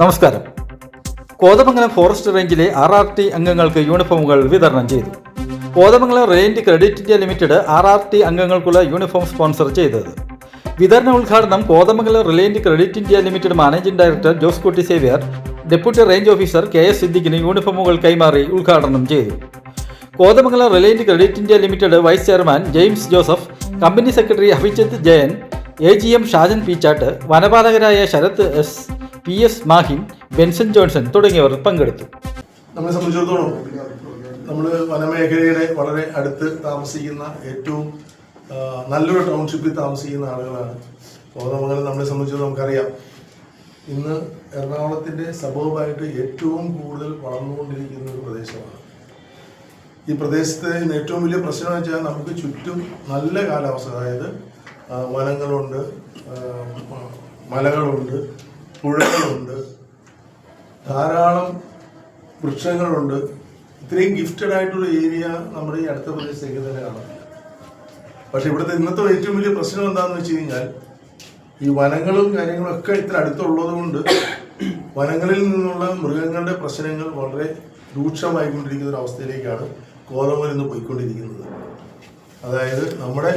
നമസ്കാരം. കോതമംഗലം ഫോറസ്റ്റ് റേഞ്ചിലെ R R T അംഗങ്ങൾക്ക് യൂണിഫോമുകൾ വിതരണം ചെയ്തു. Kothamangalam range credit India limited R R T അംഗങ്ങൾക്കുള്ള uniform sponsor ചെയ്തത്. വിതരണ ഉദ്ഘാടനം Kothamangalam reliant credit India limited managing director Jose Kutty Xavier deputy range officer K S സിദ്ദിഖിന് യൂണിഫോമുകൾ കൈമാറി ഉദ്ഘാടനം ചെയ്തു. Kothamangalam reliant credit India limited vice chairman James Joseph company secretary Abhijith Jayan A G M Shajan Peechatt വനപാലകരായ Sarath S P S Mahin Benson Johnson തുടങ്ങിയവർ പങ്കെടുത്തു. നമ്മളെ സംബന്ധിച്ചിടത്തോളം നമ്മൾ വനമേഖലയുടെ വളരെ അടുത്ത് താമസിക്കുന്ന ഏറ്റവും നല്ലൊരു ടൗൺഷിപ്പിൽ താമസിക്കുന്ന ആളുകളാണ്. കോതമംഗലം നമ്മളെ സംബന്ധിച്ച് നമുക്കറിയാം ഇന്ന് എറണാകുളത്തിന്റെ സബോബായിട്ട് ഏറ്റവും കൂടുതൽ വളർന്നുകൊണ്ടിരിക്കുന്ന ഒരു പ്രദേശമാണ്. ഈ പ്രദേശത്തെ ഏറ്റവും വലിയ പ്രശ്നം വെച്ചാൽ നമുക്ക് ചുറ്റും നല്ല കാലാവസ്ഥ. അതായത് വനങ്ങളുണ്ട് മലകളുണ്ട് പുഴകളുണ്ട്. ധാരാളം വൃക്ഷങ്ങളുണ്ട്. ഇത്രയും ഗിഫ്റ്റഡ് ആയിട്ടുള്ള ഏരിയ നമ്മുടെ ഈ അടുത്ത പ്രദേശത്തേക്ക് തന്നെ കാണാം. പക്ഷെ ഇവിടുത്തെ ഇന്നത്തെ ഏറ്റവും വലിയ പ്രശ്നം എന്താണെന്ന് വെച്ച് കഴിഞ്ഞാൽ ഈ വനങ്ങളും കാര്യങ്ങളും ഒക്കെ ഇത്ര അടുത്തുള്ളത് കൊണ്ട് വനങ്ങളിൽ നിന്നുള്ള മൃഗങ്ങളുടെ പ്രശ്നങ്ങൾ വളരെ രൂക്ഷമായിക്കൊണ്ടിരിക്കുന്ന ഒരു അവസ്ഥയിലേക്കാണ് ഇന്ന് പോയിക്കൊണ്ടിരിക്കുന്നത്. അതായത് നമ്മുടെ